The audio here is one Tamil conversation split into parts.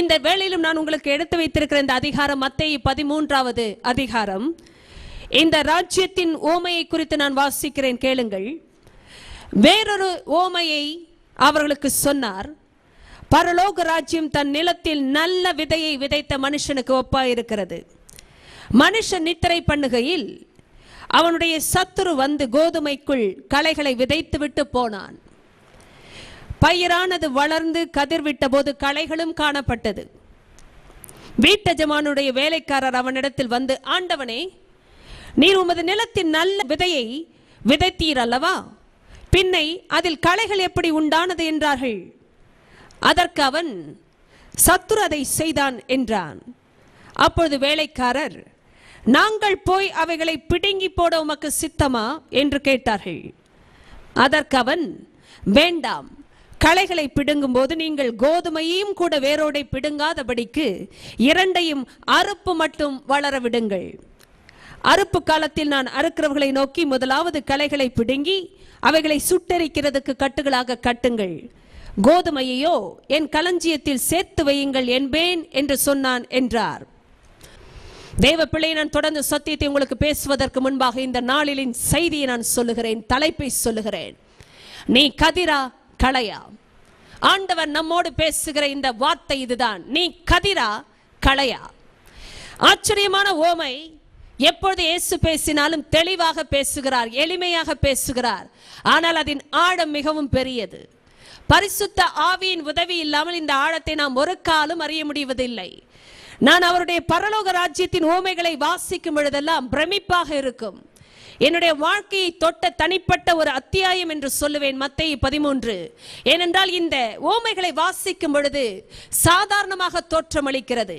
இந்த வேளையிலும் நான் உங்களுக்கு எடுத்து வைத்திருக்கிற இந்த அதிகாரம் மத்தேயு பதிமூன்றாவது அதிகாரம். இந்த ராஜ்யத்தின் ஓமையை குறித்து நான் வாசிக்கிறேன் கேளுங்கள். வேறொரு ஓமையை அவர்களுக்கு சொன்னார். பரலோக ராஜ்யம் தன் நிலத்தில் நல்ல விதையை விதைத்த மனுஷனுக்கு ஒப்பாயிருக்கிறது. மனுஷன் நித்திரை பண்ணுகையில் அவனுடைய சத்துரு வந்து கோதுமைக்குள் களைகளை விதைத்து விட்டு போனான். பயிரானது வளர்ந்து கதிர்விட்ட போது களைகளும் காணப்பட்டது. வீட்டஜமானுடைய வேலைக்காரர் அவனிடத்தில் வந்து ஆண்டவனே நீர் உமது நிலத்தின் நல்ல விதையை விதைத்தீர் அல்லவா? பின்னை அதில் களைகள் எப்படி உண்டானது? என்றார்கள். அதற்கு அவன் சத்துரு அதை செய்தான் என்றான். அப்பொழுது வேலைக்காரர் நாங்கள் போய் அவைகளை பிடுங்கி போட உமக்கு சித்தமா? என்று கேட்டார்கள். அதற்கு அவன் வேண்டாம் களைகளை பிடுங்கும் போது நீங்கள் கோதுமையையும் கூட வேரோடை பிடுங்காதபடிக்கு இரண்டையும் அறுப்பு மட்டும் வளர விடுங்கள். அறுப்பு காலத்தில் நான் அறுக்கிறவர்களை நோக்கி முதலாவது களைகளை பிடுங்கி அவைகளை சுட்டரிக்கிறதுக்கு கட்டுகளாக கட்டுங்கள். கோதுமையையோ என் களஞ்சியத்தில் சேர்த்து வையுங்கள் என்பேன் என்று சொன்னான் என்றார். தேவ பிள்ளை நான் தொடர்ந்து சத்தியத்தை உங்களுக்கு பேசுவதற்கு முன்பாக இந்த நாளிலின் செய்தியை நான் சொல்லுகிறேன் தலைப்பை சொல்லுகிறேன். நீ கதிரா களையா ஆண்டவர் நம்மோடு பேசுகிற இந்த வார்த்தை இதுதான். நீ கதிரா களையா ஆச்சரியமான ஓமை. எப்பொழுது இயேசு பேசினாலும் தெளிவாக பேசுகிறார் எளிமையாக பேசுகிறார். ஆனால் அதன் ஆழம் மிகவும் பெரியது. பரிசுத்த ஆவியின் உதவி இல்லாமல் இந்த ஆழத்தை நாம் ஒரு காலம் அறிய முடிவதில்லை. நான் அவருடைய பரலோக ராஜ்யத்தின் ஓமைகளை வாசிக்கும் பொழுதெல்லாம் பிரமிப்பாக இருக்கும். என்னுடைய வாழ்க்கையை தொட்ட தனிப்பட்ட ஒரு அத்தியாயம் என்று சொல்லுவேன் மத்தேயு பதிமூன்று. ஏனென்றால் இந்த ஓமைகளை வாசிக்கும் பொழுது சாதாரணமாக தோற்றமளிக்கிறது.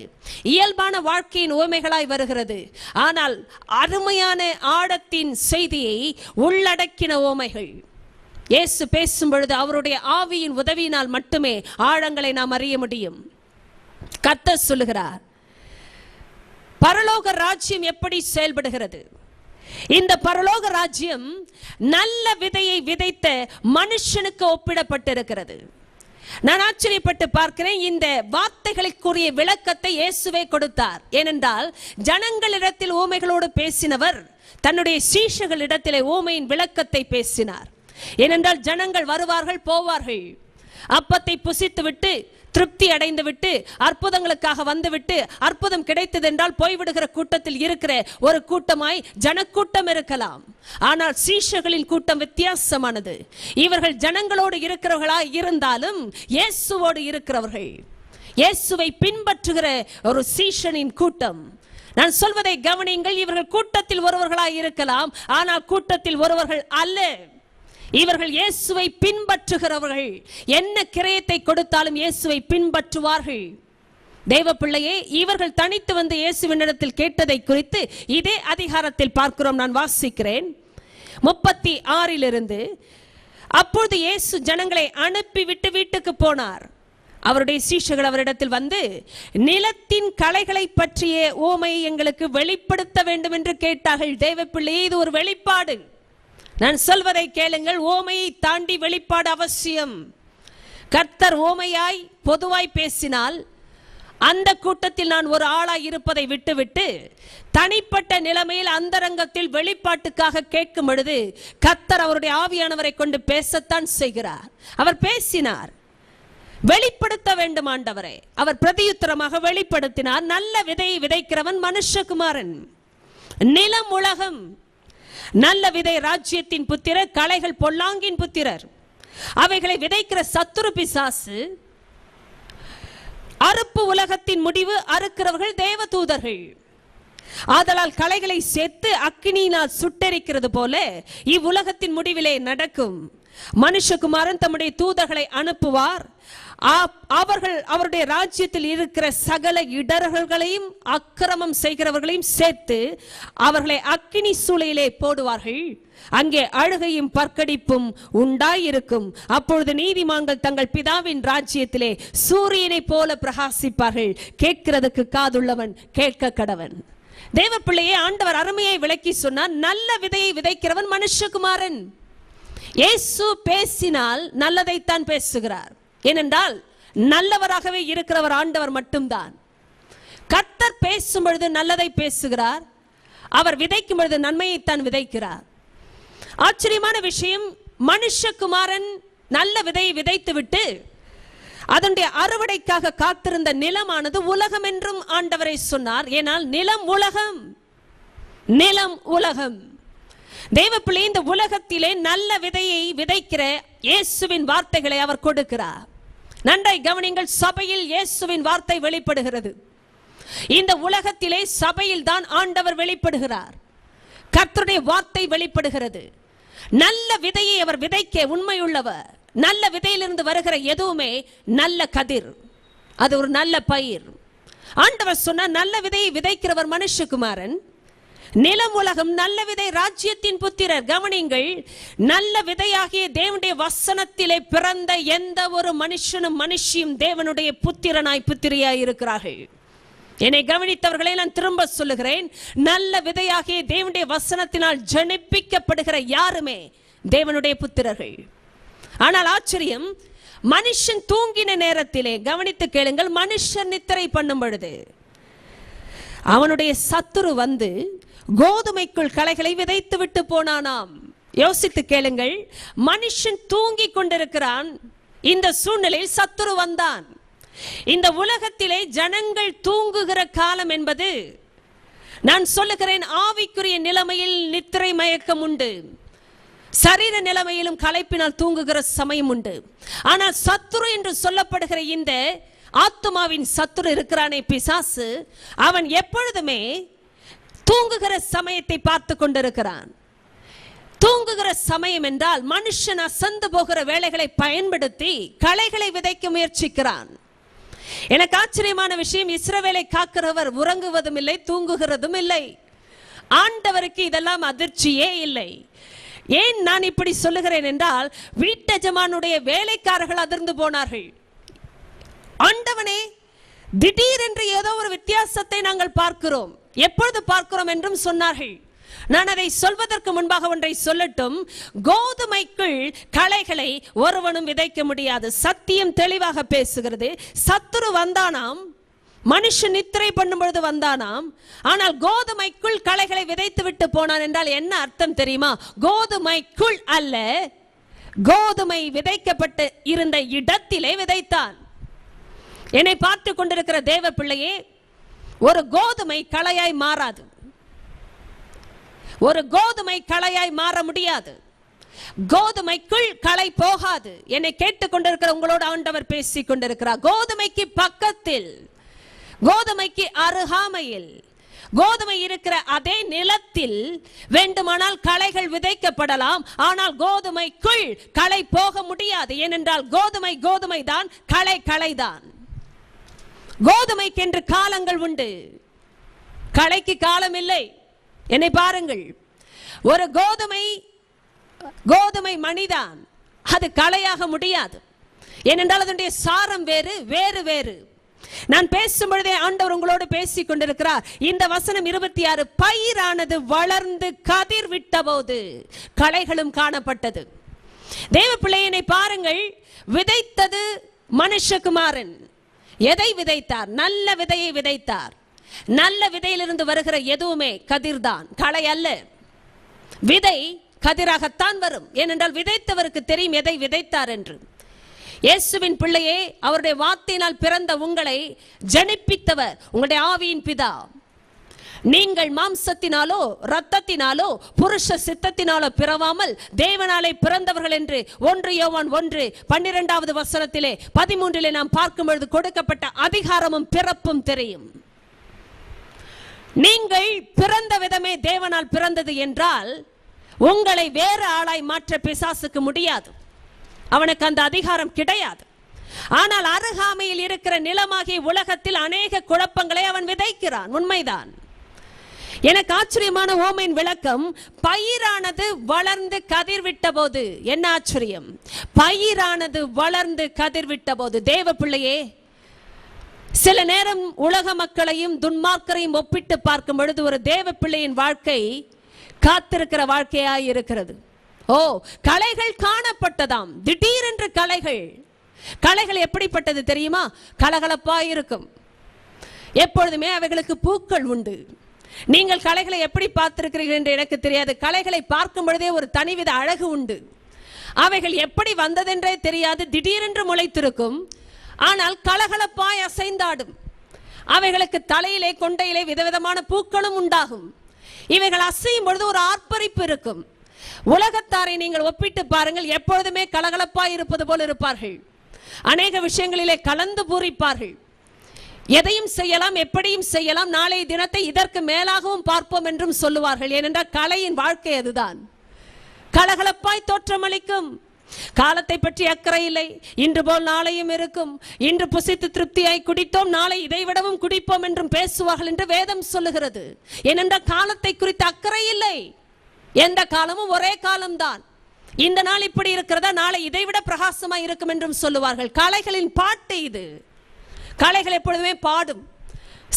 இயல்பான வாழ்க்கையின் ஓமைகளாய் வருகிறது. ஆனால் அருமையான ஆழத்தின் செய்தியை உள்ளடக்கின ஓமைகள். இயேசு பேசும் பொழுது அவருடைய ஆவியின் உதவியினால் மட்டுமே ஆழங்களை நாம் அறிய முடியும். கத்த சொல்லுகிறார் பரலோக ராஜ்யம் எப்படி செயல்படுகிறது? இந்த பரலோக ராஜ்யம் நல்ல விதையை விதைத்த மனுஷனுக்கு ஒப்பிடப்பட்டிருக்கிறது. நான் ஆச்சரியப்பட்டு பார்க்கிறேன் இந்த வார்த்தைகளுக்குரிய விளக்கத்தை இயேசுவே கொடுத்தார். ஏனென்றால் ஜனங்களிடத்தில் ஊமைகளோடு பேசினவர் தன்னுடைய சீஷர்களிடத்திலே ஊமையின் விளக்கத்தை பேசினார். ஏனென்றால் ஜனங்கள் வருவார்கள் போவார்கள். அப்பத்தை புசித்துவிட்டு திருப்தி அடைந்துவிட்டு அற்புதங்களுக்காக வந்துவிட்டு அற்புதம் கிடைத்தது என்றால் போய்விடுகிற கூட்டத்தில் இருக்கிற ஒரு கூட்டமாய் ஜனக்கூட்டம் இருக்கலாம். ஆனால் சீஷர்களின் கூட்டம் வித்தியாசமானது. இவர்கள் ஜனங்களோடு இருக்கிறவர்களாய் இருந்தாலும் இயேசுவோடு இருக்கிறவர்கள். இயேசுவை பின்பற்றுகிற ஒரு சீஷனின் கூட்டம். நான் சொல்வதை கவனியுங்கள் இவர்கள் கூட்டத்தில் ஒருவர்களாய் இருக்கலாம் ஆனால் கூட்டத்தில் ஒருவர்கள் அல்ல. இவர்கள் இயேசுவை பின்பற்றுகிறவர்கள். என்ன கிரயத்தை கொடுத்தாலும் இயேசுவை பின்பற்றுவார்கள். தேவ பிள்ளையே இவர்கள் தனித்து வந்து இயேசுவினிடத்தில் கேட்டதை குறித்து இதே அதிகாரத்தில் பார்க்கிறோம் நான் வாசிக்கிறேன். முப்பத்தி ஆறிலிருந்து அப்பொழுது இயேசு ஜனங்களை அனுப்பி விட்டு வீட்டுக்கு போனார். அவருடைய சீஷர்கள் அவரிடத்தில் வந்து நிலத்தின் கலைகளை பற்றிய ஓமை எங்களுக்கு வெளிப்படுத்த வேண்டும் என்று கேட்டார்கள். தேவ பிள்ளையே இது ஒரு வெளிப்பாடு. நான் சொல்வதை கேளுங்கள் ஓமையை தாண்டி வெளிப்பாடு அவசியம். கர்த்தர் ஓமையாய் பொதுவாய் பேசினால் அந்த கூட்டத்தில் நான் ஒரு ஆளாய் இருப்பதை விட்டுவிட்டு தனிப்பட்ட நிலைமையில் அந்தரங்கத்தில் வெளிப்பாட்டுக்காக கேட்கும் பொழுது கர்த்தர் அவருடைய ஆவியானவரை கொண்டு பேசத்தான் செய்கிறார். அவர் பேசினார். வெளிப்படுத்த வேண்டும் ஆண்டவரே. அவர் பிரதியுத்தரமாக வெளிப்படுத்தினார். நல்ல விதையை விதைக்கிறவன் மனுஷகுமாரன். நிலம் உலகம் நல்ல விதை ராஜ்யத்தின் புத்திரர் களைகள் பொல்லாங்கின் புத்திரர். அவைகளை விதைக்கிற சத்துரு பிசாசு அறுப்பு உலகத்தின் முடிவு அறுக்கிறவர்கள் தேவதூதர்கள் ஆதலால் களைகளை சேர்த்து அக்னியினால் சுட்டெரிக்கிறது போல இவ்வுலகத்தின் முடிவிலே நடக்கும். மனுஷகுமாரன் தம்முடைய தூதர்களை அனுப்புவார். அவர்கள் அவருடைய ராஜ்யத்தில் இருக்கிற சகல இடர்களையும் அக்கிரமம் செய்கிறவர்களையும் சேர்த்து அவர்களை அக்கினி சூளையிலே போடுவார்கள். அங்கே அழுகையும் பற்கடிப்பும் உண்டாயிருக்கும். அப்பொழுது நீதிமான்கள் தங்கள் பிதாவின் ராஜ்யத்திலே சூரியனைப் போல பிரகாசிப்பார்கள். கேட்கிறதுக்கு காதுள்ளவன் கேட்க கடவன். தேவ பிள்ளையே ஆண்டவர் அருமையை விளக்கி சொன்னார். நல்ல விதையை விதைக்கிறவன் மனுஷகுமாரன். இயேசு பேசினால் நல்லதைத்தான் பேசுகிறார். ஏனென்றால் நல்லவராகவே இருக்கிறவர் ஆண்டவர் மட்டும்தான். கர்த்தர் பேசும் பொழுது நல்லதை பேசுகிறார். அவர் விதைக்கும் பொழுது நன்மையைத்தான் விதைக்கிறார். ஆச்சரியமான விஷயம் மனுஷகுமாரன் நல்ல விதையை விதைத்துவிட்டு அதனுடைய அறுவடைக்காக காத்திருந்த நிலமானது உலகம் என்றும் ஆண்டவரை சொன்னார். ஏனால் நிலம் உலகம். நிலம் உலகம். தேவப்பிள்ளை இந்த உலகத்திலே நல்ல விதையை விதைக்கிற இயேசுவின் வார்த்தைகளை அவர் கொடுக்கிறார். நன்றை கவனிங்கள் சபையில் இயேசுவின் வார்த்தை வெளிப்படுகிறது. இந்த உலகத்திலே சபையில் தான் ஆண்டவர் வெளிப்படுகிறார். கர்த்தருடைய வார்த்தை வெளிப்படுகிறது. நல்ல விதையை அவர் விதைக்க உண்மையுள்ளவர். நல்ல விதையிலிருந்து வருகிற எதுவுமே நல்ல கதிர். அது ஒரு நல்ல பயிர். ஆண்டவர் சொன்ன நல்ல விதையை விதைக்கிறவர் மனுஷகுமாரன். நிலம் உலகம் நல்ல விதை ராஜ்யத்தின் புத்திரர். கவனிங்கள் நல்ல விதையாகிய தேவனுடைய வசனத்திலே பிறந்த எந்த ஒரு மனுஷனும் மனுஷியும் தேவனுடைய புத்திரனாய் புத்திரியாய் இருக்கிறார்கள் என்னை கவனித்தவர்களை நான் திரும்ப சொல்லுகிறேன். நல்ல விதையாகிய தேவனுடைய வசனத்தினால் ஜனிப்பிக்கப்படுகிற யாருமே தேவனுடைய புத்திரர்கள். ஆனால் ஆச்சரியம் மனுஷன் தூங்கின நேரத்திலே கவனித்து கேளுங்கள் மனுஷன் நித்திரை பண்ணும் பொழுது அவனுடைய சத்துரு வந்து கோதுமைக்குள் களைகளை விதைத்து விட்டு போனானாம். யோசித்து கேளுங்கள் மனுஷன் தூங்கி கொண்டிருக்கிறான். இந்த சூழ்நிலையில் சத்துரு வந்தான். இந்த உலகத்திலே ஜனங்கள் தூங்குகிற காலம் என்பது நான் சொல்லுகிறேன் ஆவிக்குரிய நிலைமையில் நித்திரை மயக்கம் உண்டு. சரீர நிலைமையிலும் களைப்பினால் தூங்குகிற சமயம் உண்டு. ஆனால் சத்துரு என்று சொல்லப்படுகிற இந்த ஆத்துமாவின் சத்துரு இருக்கிறானே பிசாசு அவன் எப்பொழுதுமே தூங்குகிற சமயத்தை பார்த்து கொண்டிருக்கிறான். தூங்குகிற சமயம் என்றால் மனுஷன் அசந்து போகிற வேலைகளை பயன்படுத்தி களைகளை விதைக்க முயற்சிக்கிறான். எனக்கு ஆச்சரியமான விஷயம் இஸ்ரவேலை காக்கிறவர் உறங்குவதும் இல்லை தூங்குகிறதும் இல்லை. ஆண்டவருக்கு இதெல்லாம் அதிர்ச்சியே இல்லை. ஏன் நான் இப்படி சொல்லுகிறேன் என்றால் வீட்டஜமானுடைய வேலைக்காரர்கள் அதிர்ந்து போனார்கள். ஆண்டவனே திடீரென்று ஏதோ ஒரு வித்தியாசத்தை நாங்கள் பார்க்கிறோம். எப்பொழுது பார்க்கிறோம் என்றும் சொன்னார்கள். நான் அதை சொல்வதற்கு முன்பாக ஒன்றை சொல்லட்டும். கோதுமைக்குள் களைகளை ஒருவனும் விதைக்க முடியாது. சத்தியம் தெளிவாக பேசுகிறது. சத்துரு வந்தானாம். மனுஷன் நித்திரை பண்ணும்பொழுது வந்தானாம். ஆனால் கோதுமைக்குள் களைகளை விதைத்து விட்டு போனான் என்றால் என்ன அர்த்தம் தெரியுமா? கோதுமைக்குள் அல்ல கோதுமை விதைக்கப்பட்டு இருந்த இடத்திலே விதைத்தான். என்னை பார்த்து கொண்டிருக்கிற தேவ பிள்ளையே ஒரு கோதுமை களையாய் மாறாது. ஒரு கோதுமை களையாய் மாற முடியாது. கோதுமைக்குள் களை போகாது. என்னை கேட்டுக்கொண்டிருக்கிற உங்களோட ஆண்டவர் பேசிக் கொண்டிருக்கிறார் கோதுமைக்கு பக்கத்தில் கோதுமைக்கு அருகாமையில் கோதுமை இருக்கிற அதே நிலத்தில் வேண்டுமானால் களைகள் விதைக்கப்படலாம். ஆனால் கோதுமைக்குள் களை போக முடியாது. ஏனென்றால் கோதுமை கோதுமை தான் களை களைதான். கோதுமைக்கென்று காலங்கள் உண்டு. களைக்கு காலம் இல்லை என்னை பாருங்கள். ஒரு கோதுமை கோதுமை மணிதான் அது களையாக முடியாது. ஏனென்றால் அதனுடைய சாரம் வேறு வேறு வேறு. நான் பேசும் பொழுதே ஆண்டவர் உங்களோடு பேசிக் கொண்டிருக்கிறார். இந்த வசனம் இருபத்தி ஆறு பயிரானது வளர்ந்து கதிர் விட்ட போது களைகளும் காணப்பட்டது. தேவ பிள்ளையனை பாருங்கள். விதைத்தது மனுஷகுமாரன். எதை விதைத்தார்? நல்ல விதையை விதைத்தார். நல்ல விதையிலிருந்து வருகிற எதுவுமே கதிர்தான் களை அல்ல. விதை கதிராகத்தான் வரும். ஏனென்றால் விதைத்தவருக்கு தெரியும் எதை விதைத்தார் என்று. இயேசுவின் பிள்ளையே அவருடைய வார்த்தையினால் பிறந்த உங்களை ஜனிப்பித்தவர் உங்களுடைய ஆவியின் பிதா. நீங்கள் மாம்சத்தினாலோ ரத்தத்தினாலோ புருஷ சித்தத்தினாலோ பிறவாமல் தேவனாலே பிறந்தவர்கள் என்று ஒன்று யோவான் ஒன்று பன்னிரெண்டாவது வசனத்திலே பதிமூன்றிலே நாம் பார்க்கும் பொழுது கொடுக்கப்பட்ட அதிகாரமும் பிறப்பும் தெரியும். நீங்கள் பிறந்த விதமே தேவனால் பிறந்தது என்றால் உங்களை வேறு ஆளாய் மாற்ற பிசாசுக்கு முடியாது. அவனுக்கு அந்த அதிகாரம் கிடையாது. ஆனால் அருகாமையில் இருக்கிற நிலமாகிய உலகத்தில் அநேக குழப்பங்களை அவன் விதைக்கிறான். உண்மைதான். எனக்கு ஆச்சரியமான ஓமையின் விளக்கம் பயிரானது வளர்ந்து கதிர்விட்ட போது என்ன ஆச்சரியம்? பயிரானது வளர்ந்து கதிர்விட்ட போது தேவ பிள்ளையே சில நேரம் உலக மக்களையும் துன்மார்க்கரையும் ஒப்பிட்டு பார்க்கும் பொழுது ஒரு தேவ பிள்ளையின் வாழ்க்கை காத்திருக்கிற வாழ்க்கையாய் இருக்கிறது. ஓ கலைகள் காணப்பட்டதாம். திடீரென்று கலைகள். கலைகள் எப்படிப்பட்டது தெரியுமா? கலகலப்பாய் இருக்கும் எப்பொழுதுமே அவைகளுக்கு பூக்கள் உண்டு. நீங்கள் கலைகளை எப்படி பார்த்திருக்கிறீர்கள் என்று எனக்கு தெரியாது. கலைகளை பார்க்கும் பொழுதே ஒரு தனிவித அழகு உண்டு. அவைகள் எப்படி வந்ததென்றே தெரியாது. திடீரென்று முளைத்திருக்கும். ஆனால் கலகலப்பாய் அசைந்தாடும். அவைகளுக்கு தலையிலே கொண்டையிலே விதவிதமான பூக்களும் உண்டாகும். இவைகள் அசையும் பொழுது ஒரு ஆர்ப்பரிப்பு இருக்கும். உலகத்தாரை நீங்கள் ஒப்பிட்டு பாருங்கள் எப்பொழுதுமே கலகலப்பாய் இருப்பது போல் இருப்பார்கள். அநேக விஷயங்களிலே கலந்து பூரிப்பார்கள். எதையும் செய்யலாம் எப்படியும் செய்யலாம் நாளைய தினத்தை இதற்கு மேலாகவும் பார்ப்போம் என்றும் சொல்லுவார்கள். ஏனென்றால் கலையின் வாழ்க்கை அதுதான். கலகலப்பாய் தோற்றமளிக்கும். காலத்தை பற்றி அக்கறை இல்லை. இன்று போல் நாளையும் இருக்கும். இன்று புசித்து திருப்தியாய் குடித்தோம் நாளை இதைவிடவும் குடிப்போம் என்றும் பேசுவார்கள் என்று வேதம் சொல்லுகிறது. ஏனென்றால் காலத்தை குறித்து அக்கறை இல்லை. எந்த காலமும் ஒரே காலம்தான். இந்த நாள் இப்படி இருக்கிறதா? நாளை இதை விட இருக்கும் என்றும் சொல்லுவார்கள். கலைகளின் பாட்டு இது. களைகள் எப்பொழுதுமே பாடும்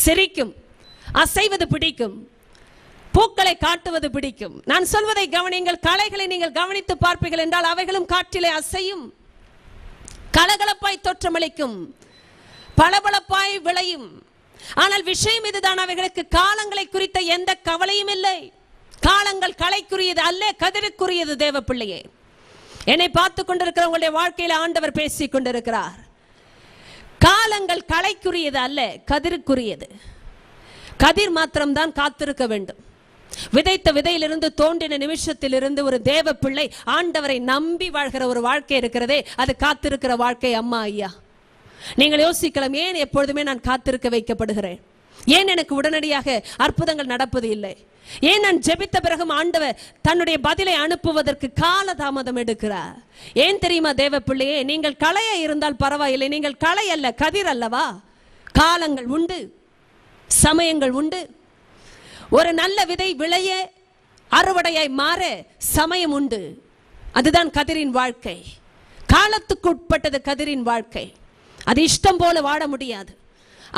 சிரிக்கும் அசைவது பிடிக்கும் பூக்களை காட்டுவது பிடிக்கும். நான் சொல்வதை கவனியுங்கள் கலைகளை நீங்கள் கவனித்து பார்ப்பீர்கள் என்றால் அவைகளும் காற்றிலே அசையும் கலகலப்பாய் தோற்றமளிக்கும் பளபளப்பாய் விளையும். ஆனால் விஷயம் இதுதான் அவைகளுக்கு காலங்களை குறித்த எந்த கவலையும் இல்லை. காலங்கள் கலைக்குரியது அல்ல கதிருக்குரியது தேவ பிள்ளையே என்னை பார்த்து கொண்டிருக்கிற உங்களுடைய வாழ்க்கையில் ஆண்டவர் பேசிக் கொண்டிருக்கிறார். காலங்கள் கலைக்குரியது அல்ல கதிருக்குரியது. கதிர் மாத்திரம்தான் காத்திருக்க வேண்டும். விதைத்த விதையிலிருந்து தோன்றின நிமிஷத்திலிருந்து ஒரு தேவ பிள்ளை ஆண்டவரை நம்பி வாழ்கிற ஒரு வாழ்க்கை இருக்கிறதே அது காத்திருக்கிற வாழ்க்கை அம்மா ஐயா. நீங்கள் யோசிக்கலாம் ஏன் எப்பொழுதுமே நான் காத்திருக்க வைக்கப்படுகிறேன்? ஏன் எனக்கு உடனடியாக அற்புதங்கள் நடப்பது இல்லை? ஏன் நான் ஜெபித்த பிறகும் ஆண்டவர் தன்னுடைய பதிலை அனுப்புவதற்கு கால தாமதம் எடுக்கிறார்? ஏன் தெரியுமா தேவ பிள்ளையே நீங்கள் களையா இருந்தால் பரவாயில்லை நீங்கள் களை அல்ல கதிர் அல்லவா? காலங்கள் உண்டு சமயங்கள் உண்டு. ஒரு நல்ல விதை விளைய அறுவடையாய் மாற சமயம் உண்டு. அதுதான் கதிரின் வாழ்க்கை. காலத்துக்கு உட்பட்டது கதிரின் வாழ்க்கை. அது இஷ்டம் போல வாழ முடியாது.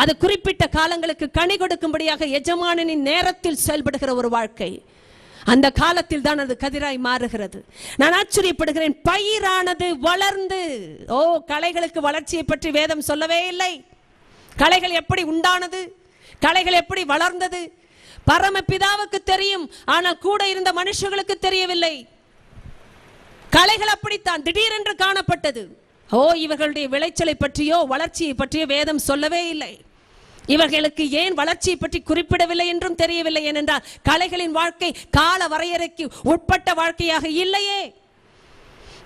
அது குறிப்பிட்ட காலங்களுக்கு கனி கொடுக்கும்படியாக எஜமானனின் நேரத்தில் செயல்படுகிற ஒரு வாழ்க்கை. அந்த காலத்தில் தான் அது கதிராய் மாறுகிறது. நான் ஆச்சரியப்படுகிறேன் பயிரானது வளர்ந்து ஓ கலைகளுக்கு வளர்ச்சியை பற்றி வேதம் சொல்லவே இல்லை. கலைகள் எப்படி உண்டானது? கலைகள் எப்படி வளர்ந்தது? பரமபிதாவுக்கு தெரியும் ஆனால் கூட இருந்த மனுஷர்களுக்கு தெரியவில்லை. கலைகள் அப்படித்தான் திடீரென்று காணப்பட்டது. ஓ இவர்களுடைய விளைச்சலை பற்றியோ வளர்ச்சியை பற்றியோ வேதம் சொல்லவே இல்லை. இவர்களுக்கு ஏன் வளர்ச்சியை பற்றி குறிப்பிடவில்லை என்றும் தெரியவில்லை ஏனென்றால் கலைகளின் வாழ்க்கை கால வரையறைக்கு உட்பட்ட வாழ்க்கையாக இல்லையே.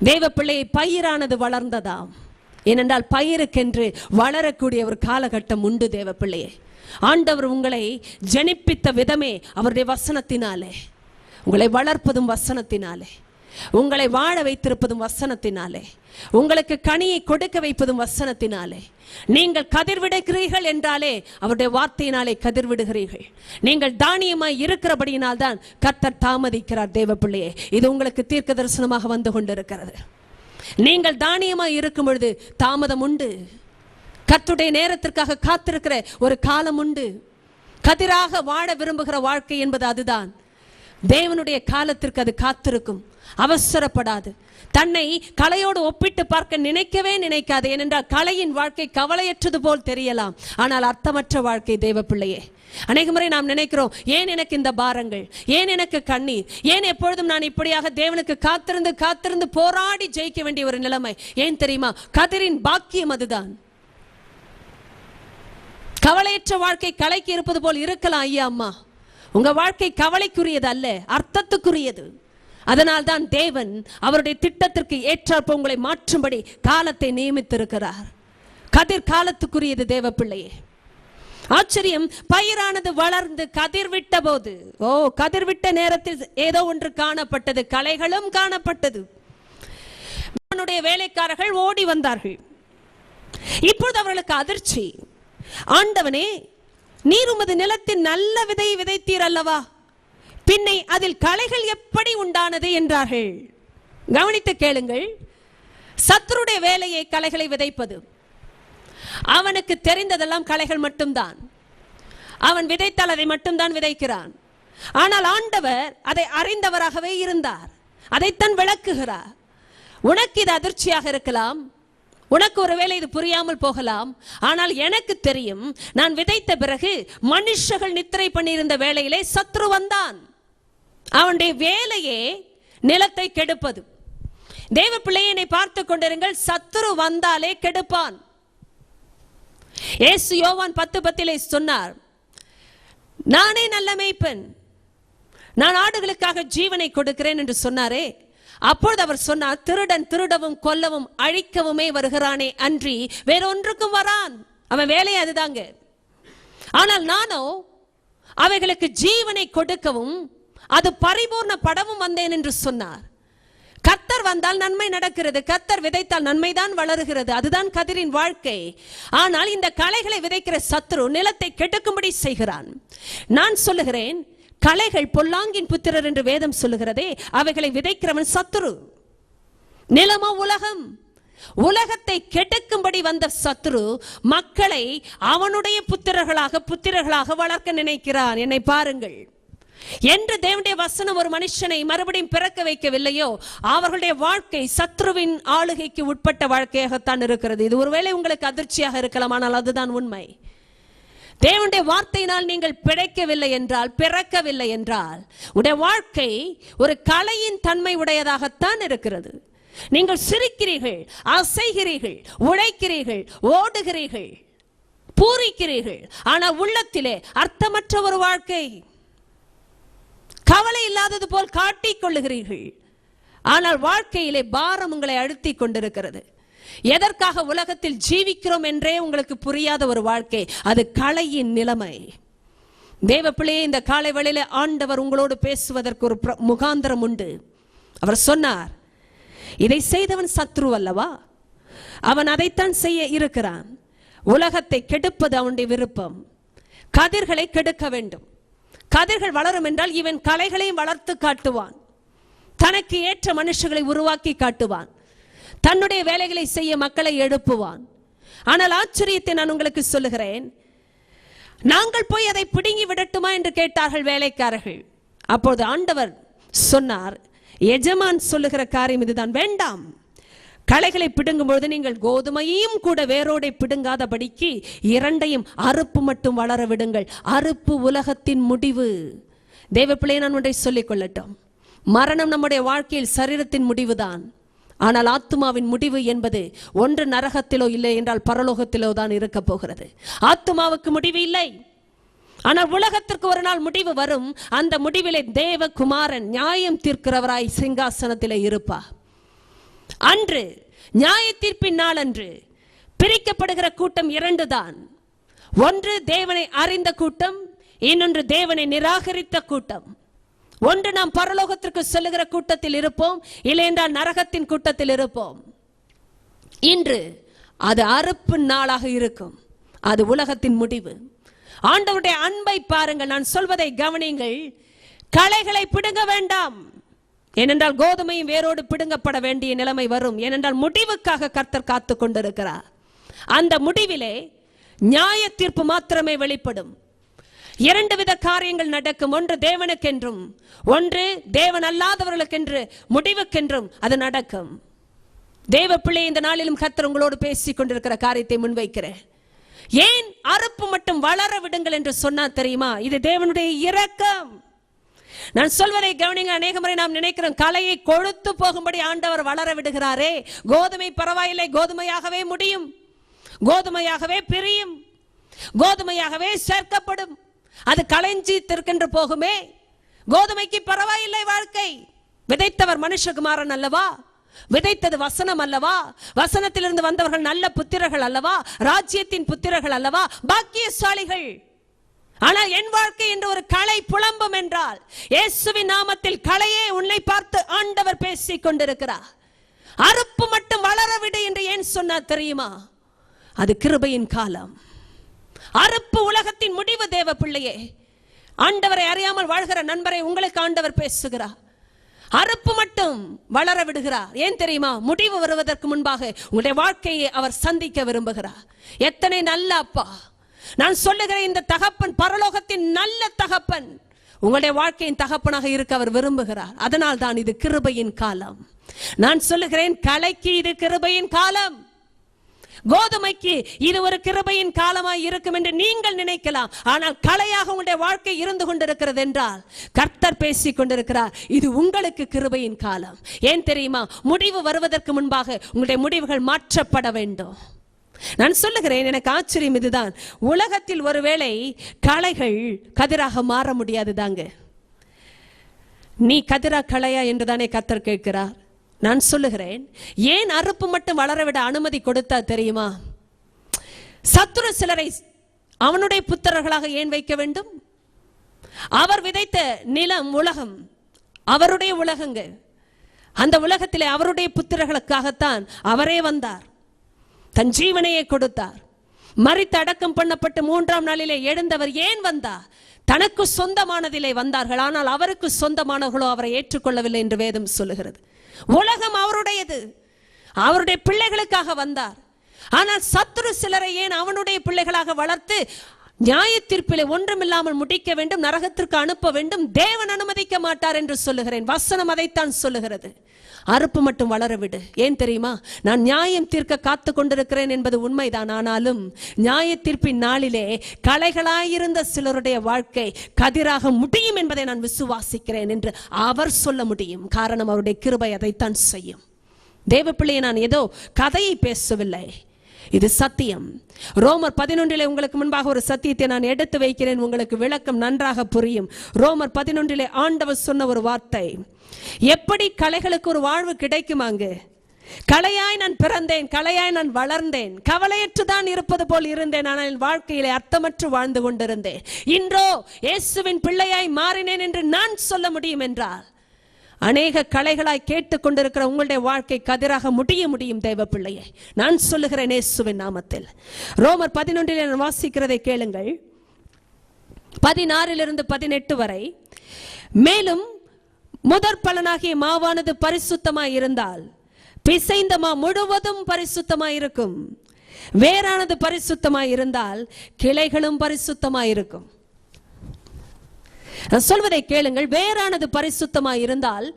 தேவ பிள்ளையை பயிரானது வளர்ந்ததாம். ஏனென்றால் பயிருக்கென்று வளரக்கூடிய ஒரு காலகட்டம் உண்டு தேவ பிள்ளையே ஆண்டவர் உங்களை ஜனிப்பித்த விதமே அவருடைய வசனத்தினாலே. உங்களை வளர்ப்பதும் வசனத்தினாலே. உங்களை வாழ வைத்திருப்பதும் வசனத்தினாலே. உங்களுக்கு கனியை கொடுக்க வைப்பதும் வசனத்தினாலே. நீங்கள் கதிர்விடுகிறீர்கள் என்றாலே அவருடைய வார்த்தையினாலே கதிர்விடுகிறீர்கள். நீங்கள் தானியமாய் இருக்கிறபடியினால் தான் கர்த்தர் தாமதிக்கிறார் தேவ பிள்ளையே இது உங்களுக்கு தீர்க்க தரிசனமாக வந்து கொண்டிருக்கிறது. நீங்கள் தானியமாய் இருக்கும் பொழுது தாமதம் உண்டு. கர்த்துடைய நேரத்திற்காக காத்திருக்கிற ஒரு காலம் உண்டு. கதிராக வாழ விரும்புகிற வாழ்க்கை என்பது அதுதான். தேவனுடைய காலத்திற்கு அது காத்திருக்கும். அவசரப்படாது. தன்னை கலையோடு ஒப்பிட்டு பார்க்க நினைக்கவே நினைக்காது. ஏனென்றால் கலையின் வாழ்க்கை கவலையற்றது போல் தெரியலாம். ஆனால் அர்த்தமற்ற வாழ்க்கை தேவ பிள்ளையே அநேக முறை நாம் நினைக்கிறோம் ஏன் எனக்கு இந்த பாரங்கள்? ஏன் எனக்கு கண்ணீர்? ஏன் எப்பொழுதும் நான் இப்படியாக தேவனுக்கு காத்திருந்து காத்திருந்து போராடி ஜெயிக்க வேண்டிய ஒரு நிலைமை? ஏன் தெரியுமா? கதிரின் பாக்கியம் அதுதான். கவலையற்ற வாழ்க்கை கலைக்கு இருப்பது போல் இருக்கலாம் ஐயா அம்மா. உங்க வாழ்க்கை கவலைக்குரியது அல்ல அர்த்தத்துக்குரியது. அதனால் தான் தேவன் அவருடைய திட்டத்திற்கு ஏற்றாற்ப உங்களை மாற்றும்படி காலத்தை நியமித்திருக்கிறார். கதிர் காலத்துக்குரியது தேவ பிள்ளையே ஆச்சரியம் பயிரானது வளர்ந்து கதிர் விட்ட போது ஓ கதிர் விட்ட நேரத்தில் ஏதோ ஒன்று காணப்பட்டது கலைகளும் காணப்பட்டது. அவனுடைய வேலைக்காரர்கள் ஓடி வந்தார்கள். இப்பொழுது அவர்களுக்கு அதிர்ச்சி. ஆண்டவனே நீர் உமது நிலத்தின் நல்ல விதை விதைத்தீர் அல்லவா? பின்னை அதில் களைகள் எப்படி உண்டானது என்றார்கள். கவனித்து கேளுங்கள். சத்துருடைய வேலையை களைகளை விதைப்பது. அவனுக்கு தெரிந்ததெல்லாம் களைகள் மட்டும்தான். அவன் விதைத்தால் அதை மட்டும்தான் விதைக்கிறான். ஆனால் ஆண்டவர் அதை அறிந்தவராகவே இருந்தார். அதைத்தான் விளக்குகிறார். உனக்கு இது அதிர்ச்சியாக இருக்கலாம். உனக்கு ஒருவேளை இது புரியாமல் போகலாம். ஆனால் எனக்கு தெரியும் நான் விதைத்த பிறகு மனுஷர்கள் நித்திரை பண்ணியிருந்த வேளையிலே சத்ரு வந்தான். அவனுடைய வேலையே நிலத்தை கெடுப்பது. தேவ பிள்ளையனை பார்த்து கொண்டிருங்கள் சத்துரு வந்தாலே கெடுப்பான். ஏசு யோவான் பத்து பத்திலே சொன்னார் நானே நல்ல மேய்ப்பன். நான் ஆடுகளுக்காக ஜீவனை கொடுக்கிறேன் என்று சொன்னாரே. அப்பொழுது அவர் சொன்னார் திருடன் திருடவும் கொல்லவும் அழிக்கவுமே வருகிறானே அன்றி வேறொன்றுக்கும் வரான். அவன் வேலை அதுதாங்க. ஆனால் நானோ அவைகளுக்கு ஜீவனை கொடுக்கவும் அது பரிபூர்ண படமும் வந்தேன் என்று சொன்னார். கத்தர் வந்தால் நன்மை நடக்கிறது. கத்தர் விதைத்தால் நன்மைதான் வளருகிறது. அதுதான் கதிரின் வாழ்க்கை. ஆனால் இந்த களைகளை விதைக்கிற சத்ரு நிலத்தை கெடுக்கும்படி செய்கிறான். நான் சொல்லுகிறேன் களைகள் பொல்லாங்கின் புத்திரர் என்று வேதம் சொல்லுகிறதே அவைகளை விதைக்கிறவன் சத்துரு நிலமோ உலகம். உலகத்தை கெடுக்கும்படி வந்த சத்ரு மக்களை அவனுடைய புத்திரர்களாக புத்திரர்களாக வளர்க்க நினைக்கிறான். என்னை பாருங்கள். என்று தேவனுடைய வசனம் ஒரு மனுஷனை மறுபடியும் பிறக்க வைக்கவில்லையோ அவர்களுடைய வாழ்க்கை சத்ருவின் ஆளுகைக்கு உட்பட்ட வாழ்க்கையாகத்தான் இருக்கிறது. இது ஒருவேளை உங்களுக்கு அதிர்ச்சியாக இருக்கலாம் ஆனால் அதுதான் உண்மை. தேவனுடைய வார்த்தையினால் நீங்கள் பிழைக்கவில்லை என்றால் பிறக்கவில்லை என்றால் உடைய வாழ்க்கை ஒரு கலையின் தன்மை உடையதாகத்தான் இருக்கிறது. நீங்கள் சிரிக்கிறீர்கள் அசைகிறீர்கள் உழைக்கிறீர்கள் ஓடுகிறீர்கள் பூரிக்கிறீர்கள் ஆனால் உள்ளத்திலே அர்த்தமற்ற ஒரு வாழ்க்கை. கவலை இல்லாதது போல் காட்டிக் கொள்ளுகிறீர்கள் ஆனால் வாழ்க்கையிலே பாரம் உங்களை அழுத்தி கொண்டிருக்கிறது. எதற்காக உலகத்தில் ஜீவிக்கிறோம் என்றே உங்களுக்கு புரியாத ஒரு வாழ்க்கை அது கலையின் நிலைமை. தேவ பிள்ளையே இந்த காலை வேளையில ஆண்டவர் உங்களோடு பேசுவதற்கு ஒரு முகாந்திரம் உண்டு. அவர் சொன்னார் இதை செய்தவன் சத்ரு அல்லவா? அவன் அதைத்தான் செய்ய இருக்கிறான். உலகத்தை கெடுப்பது அவனுடைய விருப்பம். கதிர்களை கெடுக்க வேண்டும். கதிர்கள் வளரும் என்றால் இவன் கலைகளையும் வளர்த்து காட்டுவான். தனக்கு ஏற்ற மனுஷர்களை உருவாக்கி காட்டுவான். தன்னுடைய வேலைகளை செய்ய மக்களை எழுப்புவான். ஆனால் ஆச்சரியத்தை நான் உங்களுக்கு சொல்லுகிறேன். நாங்கள் போய் அதை பிடுங்கி விடட்டுமா என்று கேட்டார்கள் வேலைக்காரர்கள். அப்போது ஆண்டவர் சொன்னார் எஜமான் சொல்லுகிற காரியம் இதுதான். வேண்டாம். களைகளை பிடுங்கும்பொழுது நீங்கள் கோதுமையும் கூட வேரோடை பிடுங்காதபடிக்கு இரண்டையும் அறுப்பு மட்டும் வளர விடுங்கள். அறுப்பு உலகத்தின் முடிவு. தேவப்பிள்ளையை நான் ஒன்றை சொல்லிக் கொள்ளட்டும் மரணம் நம்முடைய வாழ்க்கையில் சரீரத்தின் முடிவுதான். ஆனால் ஆத்துமாவின் முடிவு என்பது ஒன்று நரகத்திலோ இல்லை என்றால் பரலோகத்திலோ தான் இருக்க போகிறது. ஆத்துமாவுக்கு முடிவு இல்லை. ஆனால் உலகத்திற்கு ஒரு நாள் முடிவு வரும். அந்த முடிவிலே தேவகுமாரன் நியாயம் தீர்க்கிறவராய் சிங்காசனத்திலே இருப்பார். அன்று நியாய தீர்ப்பின் நாள் அன்று பிரிக்கப்படுகிற கூட்டம் இரண்டு தான் ஒன்று தேவனை அறிந்த கூட்டம் இன்னொன்று தேவனை நிராகரித்த கூட்டம். ஒன்று நாம் பரலோகத்திற்கு செல்லுகிற கூட்டத்தில் இருப்போம் இல்லையென்றால் நரகத்தின் கூட்டத்தில் இருப்போம். இன்று அது அறுப்பு நாளாக இருக்கும். அது உலகத்தின் முடிவு. ஆண்டவருடைய அன்பை பாருங்கள் நான் சொல்வதை கவனியுங்கள். களைகளை பிடுங்க வேண்டாம். ஏனென்றால் கோதுமையும் வேரோடு பிடுங்கப்பட வேண்டிய நிலைமை வரும். ஏனென்றால் முடிவுக்காக கர்த்தர் காத்து கொண்டிருக்கிறார். அந்த முடிவிலே நியாய தீர்ப்பு மாத்திரமே வெளிப்படும். இரண்டு வித காரியங்கள் நடக்கும். ஒன்று தேவனுக்கென்றும் ஒன்று தேவன் அல்லாதவர்களுக்கென்று முடிவுக்கென்றும் அது நடக்கும். தேவ பிள்ளை இந்த நாளிலும் கர்த்தர் உங்களோடு பேசிக் கொண்டிருக்கிற காரியத்தை முன்வைக்கிறேன். ஏன் அறுப்பு மட்டும் வளர விடுங்கள் என்று சொன்னா தெரியுமா? இது தேவனுடைய இரக்கம். நான் சொல்வதை கவனிங்க அநேக முறை நாம் நினைக்கிறோம் கலையை கொழுத்து போகும்படி ஆண்டவர் வளர விடுகிறாரே. கோதுமை பரவாயில்லை கோதுமையாகவே முடியும். கோதுமையாகவே பிரியும். கோதுமையாகவே சேர்க்கப்படும். அது களைஞ்சி திருக்கென்று போகுமே. கோதுமைக்கு பரவாயில்லை வாழ்க்கை. விதைத்தவர் மனுஷகுமாரன் அல்லவா? விதைத்தது வசனம் அல்லவா? வசனத்திலிருந்து வந்தவர்கள் நல்ல புத்திரர்கள் அல்லவா? ராஜ்யத்தின் புத்திரர்கள் அல்லவா? பாக்கியசாலிகள். ஆனால் என் வாழ்க்கை என்று ஒரு கலை புலம்பும் என்றால் இயேசுவின் நாமத்தில் கலையே உன்னை பார்த்து ஆண்டவர் பேசிக் கொண்டிருக்கிறார். அறுப்பு மட்டும் வளர விடு என்று ஏன் சொன்னார் தெரியுமா? அது கிருபையின் காலம். அறுப்பு உலகத்தின் முடிவு தேவ பிள்ளையே. ஆண்டவரை அறியாமல் வாழ்கிற நண்பரை உங்களுக்கு ஆண்டவர் பேசுகிறார். அறுப்பு மட்டும் வளர விடுகிறார். ஏன் தெரியுமா? முடிவு வருவதற்கு முன்பாக உங்களுடைய வாழ்க்கையை அவர் சந்திக்க விரும்புகிறார். எத்தனை நல்ல அப்பா. நான் சொல்லுகிறேன் இந்த தகப்பன் பரலோகத்தின் நல்ல தகப்பன். உங்களுடைய வாழ்க்கையின் தகப்பனாக இருக்க அவர் விரும்புகிறார். அதனால் தான் இது கிருபையின் காலம். நான் சொல்லுகிறேன் கலைக்கு இது கிருபையின் காலம். கோதுமைக்கு இது ஒரு கிருபையின் காலமாய் இருக்கும் என்று நீங்கள் நினைக்கலாம். ஆனால் கலையாக உங்களுடைய வாழ்க்கை இருந்து கொண்டிருக்கிறது என்றால் கர்த்தர் பேசிக் கொண்டிருக்கிறார் இது உங்களுக்கு கிருபையின் காலம். ஏன் தெரியுமா? முடிவு வருவதற்கு முன்பாக உங்களுடைய முடிவுகள் மாற்றப்பட வேண்டும். நான் சொல்லுகிறேன் எனக்கு ஆச்சரியம் இதுதான். உலகத்தில் ஒருவேளை களைகள் கதிராக மாற முடியாது தாங்க நீ கதிரா களையா என்று தானே கத்தர் கேட்கிறார். நான் சொல்லுகிறேன் ஏன் அறுப்பு மட்டும் வளரவிட அனுமதி கொடுத்தா தெரியுமா? சத்துரு சிலரை அவனுடைய புத்திரர்களாக ஏன் வைக்க வேண்டும்? அவர் விதைத்த நிலம் உலகம் அவருடைய உலகங்க. அந்த உலகத்திலே அவருடைய புத்திரர்களுக்காகத்தான் அவரே வந்தார். தன் ஜீவனையே கொடுத்தார். மறித்து அடக்கம் பண்ணப்பட்டு மூன்றாம் நாளிலே எழுந்தவர் ஏன் வந்தார்? தனக்கு சொந்தமானதிலே வந்தார்கள் ஆனால் அவருக்கு சொந்தமானவர்களோ அவரை ஏற்றுக்கொள்ளவில்லை என்று வேதம் சொல்லுகிறது. உலகம் அவருடையது. அவருடைய பிள்ளைகளுக்காக வந்தார். ஆனால் சத்துரு சிலரை ஏன் அவனுடைய பிள்ளைகளாக வளர்த்து நியாய தீர்ப்பிலே ஒன்றுமில்லாமல் முடிக்க வேண்டும் நரகத்திற்கு அனுப்ப வேண்டும். தேவன் அனுமதிக்க மாட்டார் என்று சொல்லுகிறேன். வசனம் அதைத்தான் சொல்லுகிறது. அறுப்பு மட்டும் வளர விடு. ஏன் தெரியுமா? நான் நியாயம் தீர்க்க காத்து கொண்டிருக்கிறேன் என்பது உண்மைதான். ஆனாலும் நியாய தீர்ப்பின் நாளிலே கலைகளாயிருந்த சிலருடைய வாழ்க்கை கதிராக முடியும் என்பதை நான் விசுவாசிக்கிறேன் என்று அவர் சொல்ல முடியும். காரணம் அவருடைய கிருபை அதைத்தான் செய்யும். தேவப்பிள்ளையை நான் ஏதோ கதையை பேசவில்லை. இது சத்தியம். ரோமர் பதினொன்றிலே உங்களுக்கு முன்பாக ஒரு சத்தியத்தை நான் எடுத்து வைக்கிறேன். உங்களுக்கு விளக்கம் நன்றாக புரியும். ரோமர் பதினொன்றிலே ஆண்டவர் சொன்ன ஒரு வார்த்தை. எப்படி கலைகளுக்கு ஒரு வாழ்வு கிடைக்குமாங்க கலையாய் நான் பிறந்தேன் கலையாய் நான் வளர்ந்தேன். கவலையற்று தான் இருப்பது போல் இருந்தேன் ஆனால் என் வாழ்க்கையிலே அர்த்தமற்று வாழ்ந்து கொண்டிருந்தேன். இன்றோ இயேசுவின் பிள்ளையாய் மாறினேன் என்று நான் சொல்ல முடியும் என்றால் அநேக கலைகளாய் கேட்டுக்கொண்டிருக்கிற உங்களுடைய வாழ்க்கை கதிராக முடிய முடியும் தேவ பிள்ளையை. நான் சொல்லுகிறேன் இயேசுவின் நாமத்தில். ரோமர் பதினொன்றில் நான் வாசிக்கிறதை கேளுங்கள். பதினாறிலிருந்து பதினெட்டு வரை. மேலும் முதற் பலனாகிய மாவானது பரிசுத்தமாய் இருந்தால் பிசைந்த மா முழுவதும் பரிசுத்தமாய் இருக்கும். வேறானது பரிசுத்தமாய் இருந்தால் கிளைகளும் பரிசுத்தமாய் இருக்கும். நான் சொல்வதை கேளுங்கள். வேறானது பரிசுத்தமா இருந்தால்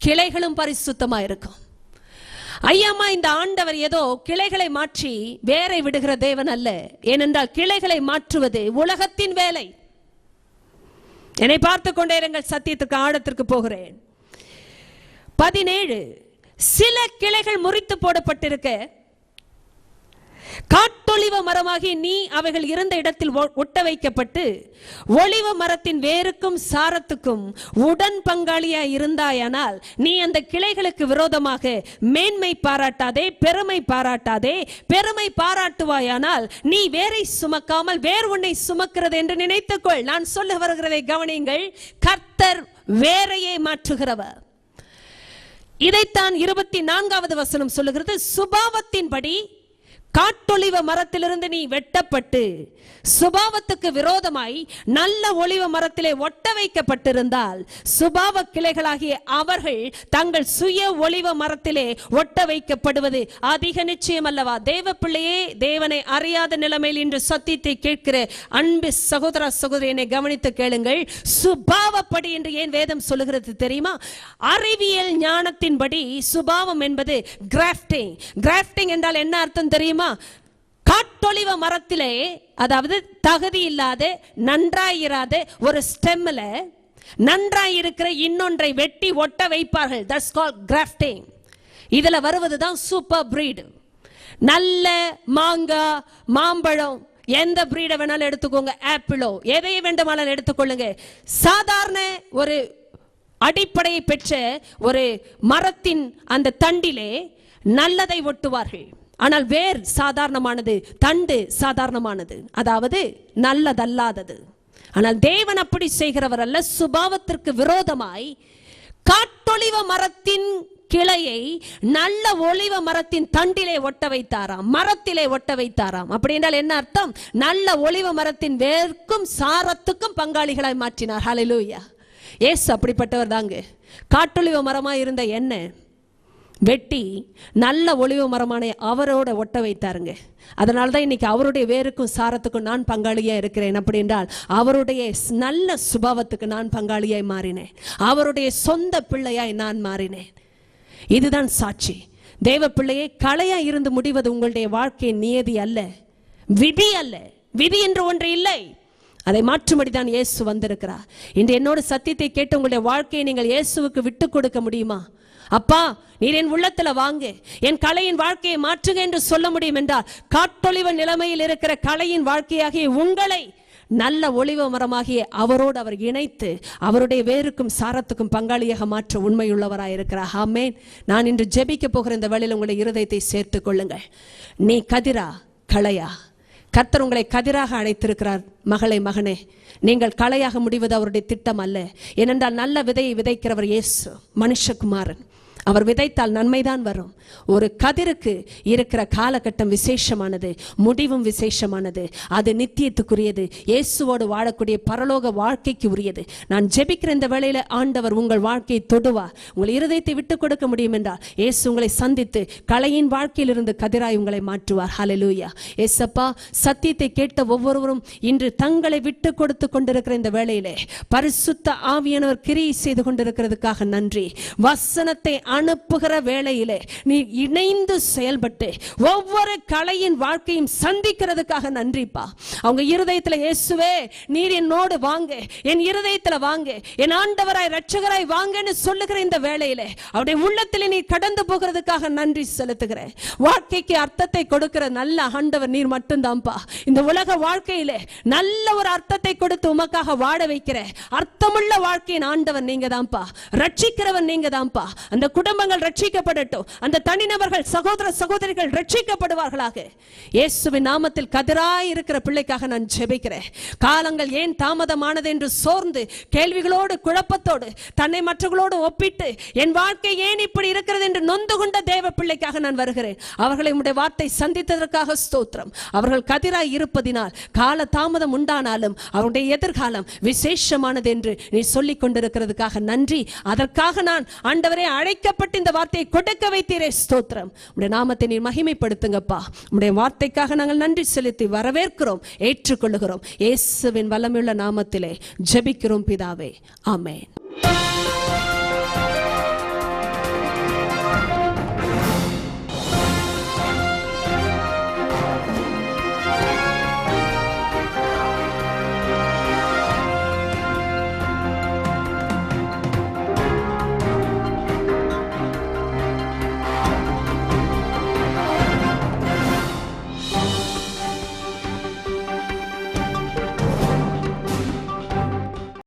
கிளைகளும் பரிசுத்தமாய் இருக்கும். ஐயாமா இந்த ஆண்டவர் ஏதோ கிளைகளை மாற்றி வேரை விடுகிற தேவன் அல்ல. ஏனென்றால் கிளைகளை மாற்றுவது உலகத்தின் வேலை. என்னை பார்த்து கொண்டே இருங்கள் சத்தியத்துக்கு ஆழத்திற்கு போகிறேன். பதினேழு சில கிளைகள் முறித்து போடப்பட்டிருக்க காட்டொளிவ மரமாகி நீ அவைகள் இருந்த இடத்தில் ஒட்ட வைக்கப்பட்டு ஒளிவ மரத்தின் வேருக்கும் சாரத்துக்கும் உடன் பங்காளியா இருந்தாயானால் நீ அந்த கிளைகளுக்கு விரோதமாக மேன்மை பாராட்டாதே பெருமை பாராட்டாதே பெருமை பாராட்டுவாயானால் நீ வேரை சுமக்காமல் வேர் உன்னை சுமக்கிறது என்று நினைத்துக்கொள். நான் சொல்ல வருகிறதை கவனியுங்கள். கர்த்தர் வேறையை மாற்றுகிறவர். இதைத்தான் இருபத்தி நான்காவது வசனம் சொல்லுகிறது. சுபாவத்தின்படி காட்டொளிவ மரத்திலிருந்து நீ வெட்டப்பட்டு சுபாவத்துக்கு விரோதமாய் நல்ல ஒளிவ மரத்திலே ஒட்ட வைக்கப்பட்டிருந்தால் சுபாவ கிளைகளாகிய அவர்கள் தங்கள் சுய ஒளிவ மரத்திலே ஒட்ட வைக்கப்படுவது அதிக நிச்சயம் அல்லவா? தேவ பிள்ளையே தேவனை அறியாத நிலைமையில் இன்று சத்தியத்தை கேட்கிற அன்பு சகோதர சகோதரியனை கவனித்து கேளுங்கள். சுபாவப்படி என்று ஏன் வேதம் சொல்லுகிறது தெரியுமா? அறிவியல் ஞானத்தின்படி சுபாவம் என்பது கிராஃப்டிங் கிராஃப்டிங் என்றால் என்ன அர்த்தம் தெரியுமா? காட்டொழிவ மரத்திலே அதாவது தகுதி இல்லாத நன்றாயிராத ஒரு ஸ்டெம்மில் நன்றாய் இருக்கிற இன்னொன்றை வெட்டி ஒட்ட வைப்பார்கள். தட்ஸ் கால் கிராஃப்டிங் இதில் வருவது தான் சூப்பர் பிரீடு நல்ல மாங்காய் மாம்பழம் எந்த பிரீடை வேணாலும் எடுத்துக்கோங்க. ஆப்பிளோ எதை வேண்டுமானாலும் எடுத்துக்கொள்ளுங்க. சாதாரண ஒரு அடிப்படையை பெற்ற ஒரு மரத்தின் அந்த தண்டிலே நல்லதை ஒட்டுவார்கள். ஆனால் வேர் சாதாரணமானது தண்டு சாதாரணமானது. அதாவது நல்லதல்லாதது. ஆனால் தேவன் அப்படி செய்கிறவர் அல்ல. சுபாவத்திற்கு விரோதமாய் காட்டொளிவ மரத்தின் கிளையை நல்ல ஒளிவ மரத்தின் தண்டிலே ஒட்ட வைத்தாராம் மரத்திலே ஒட்ட வைத்தாராம். அப்படி என்றால் என்ன அர்த்தம்? நல்ல ஒளிவ மரத்தின் வேர்க்கும் சாரத்துக்கும் பங்காளிகளாய் மாற்றினார். ஹalleluya ஏசு அப்படிப்பட்டவர் தாங்க. காட்டொழிவ மரமாக இருந்த என்ன? வெட்டி நல்ல ஒளிவு மரமான அவரோட ஒட்ட வைத்தாருங்க. அதனால தான் இன்னைக்கு அவருடைய வேருக்கும் சாரத்துக்கும் நான் பங்காளியாக இருக்கிறேன் அப்படி என்றால் அவருடைய நல்ல சுபாவத்துக்கு நான் பங்காளியாய் மாறினேன். அவருடைய சொந்த பிள்ளையாய் நான் மாறினேன். இதுதான் சாட்சி. தேவ பிள்ளையே களையா இருந்து முடிவது உங்களுடைய வாழ்க்கையின் நியதி அல்ல. விதி அல்ல. விதி என்று ஒன்று இல்லை. அதை மாற்றும்படி தான் இயேசு வந்திருக்கிறார். இன்று என்னோட சத்தியத்தை கேட்டு உங்களுடைய வாழ்க்கையை நீங்கள் இயேசுவுக்கு விட்டு கொடுக்க முடியுமா? அப்பா நீர் என் உள்ளத்துல வாங்க. என் கலையின் வாழ்க்கையை மாற்றுங்க என்று சொல்ல முடியும் என்றால் காட்டொழிவு நிலைமையில் இருக்கிற கலையின் வாழ்க்கையாகிய உங்களை நல்ல ஒளிவ மரமாகிய அவரோடு அவர் இணைத்து அவருடைய வேருக்கும் சாரத்துக்கும் பங்காளியாக மாற்ற உண்மையுள்ளவராக இருக்கிறார். ஆமேன். நான் இன்று ஜெபிக்க போகிற இந்த வேளையில் உங்களுடைய இருதயத்தை சேர்த்துக் கொள்ளுங்கள். நீ கதிரா களையா கர்த்தர் உங்களை கதிராக அழைத்திருக்கிறார். மகளே மகனே நீங்கள் களையாக முடிவது அவருடைய திட்டம் அல்ல. ஏனென்றால் நல்ல விதையை விதைக்கிறவர் இயேசு மனுஷகுமாரன். அவர் விதைத்தால் நன்மைதான் வரும். ஒரு கதிருக்கு இருக்கிற காலகட்டம் விசேஷமானது முடிவும் விசேஷமானது. அது நித்தியத்துக்குரியது. இயேசுவோடு வாழக்கூடிய பரலோக வாழ்க்கைக்கு உரியது நான் ஜெபிக்கிற இந்த வேளையில ஆண்டவர் உங்கள் வாழ்க்கையை தொடுவார் உங்கள் இருதயத்தை விட்டு கொடுக்க முடியும் என்றால் இயேசு உங்களை சந்தித்து கலையின் வாழ்க்கையிலிருந்து கதிராய் உங்களை மாற்றுவார். ஹலலூயா ஏசப்பா சத்தியத்தை கேட்ட ஒவ்வொருவரும் இன்று தங்களை விட்டு கொடுத்து கொண்டிருக்கிற இந்த வேளையிலே பரிசுத்த ஆவியானவர் கிரியை செய்து கொண்டிருக்கிறதுக்காக நன்றி. வசனத்தை அனுப்புகிற வேளையிலே நீ இணைந்து செயல்பட்டு ஒவ்வொரு கலையின் வாழ்க்கையும் சந்திக்கிறதுக்காக நன்றிப்பா. அவங்க இருதயத்தில் இயேசுவே நீர் என்னோடு வாங்க. என் இருதயத்தில் வாங்க. என் ஆண்டவராய் ரட்சகராய் வாங்கன்னு சொல்லுகிற இந்த வேளையிலே அவருடைய உள்ளத்தில் நீ கடந்து போகிறதுக்காக நன்றி செலுத்துகிறேன். வாழ்க்கைக்கு அர்த்தத்தை கொடுக்கிற நல்ல ஆண்டவர் நீர் மட்டும்தான்ப்பா. இந்த உலக வாழ்க்கையிலே நல்ல ஒரு அர்த்தத்தை கொடுத்து உமக்காக வாழ வைக்கிற அர்த்தமுள்ள வாழ்க்கையின் ஆண்டவர் நீங்க தான்ப்பா ரட்சிக்கிறவன் நீங்க தான்ப்பா அந்த குடும்பங்கள் ரட்சிக்கப்படட்டும். அந்த தனிநபர்கள் சகோதர சகோதரிகள் ரட்சிக்கப்படுவார்களாக. இயேசுவின் நாமத்தில் கதிராய் இருக்கிற பிள்ளைக்காக நான் ஜெபிக்கிறேன். காலங்கள் ஏன் தாமதமானது என்று சோர்ந்து கேள்விகளோடு குழப்பத்தோடு தன்னை மற்றவர்களோடு ஒப்பிட்டு என் வாழ்க்கை ஏன் இப்படி இருக்கிறது என்று நொந்து கொண்ட தேவ பிள்ளைக்காக நான் வருகிறேன். அவர்களை உடைய வார்த்தை சந்தித்ததற்காக ஸ்தோத்திரம். அவர்கள் கதிராய் இருப்பதினால் கால தாமதம் உண்டானாலும் அவருடைய எதிர்காலம் விசேஷமானது என்று நீ சொல்லிக் கொண்டிருக்கிறதுக்காக நன்றி. அதற்காக நான் ஆண்டவரை அழைக்க வைக்கப்பட்டு இந்த வார்த்தையை கொடுக்க வைத்தீரே ஸ்தோத்திரம். உடைய நாமத்தை நீர் மகிமைப்படுத்துங்கப்பா. உடைய வார்த்தைக்காக நாங்கள் நன்றி செலுத்தி வரவேற்கிறோம் ஏற்றுக்கொள்ளுகிறோம். இயேசுவின் வல்லமையுள்ள நாமத்திலே ஜபிக்கிறோம் பிதாவே. ஆமேன்.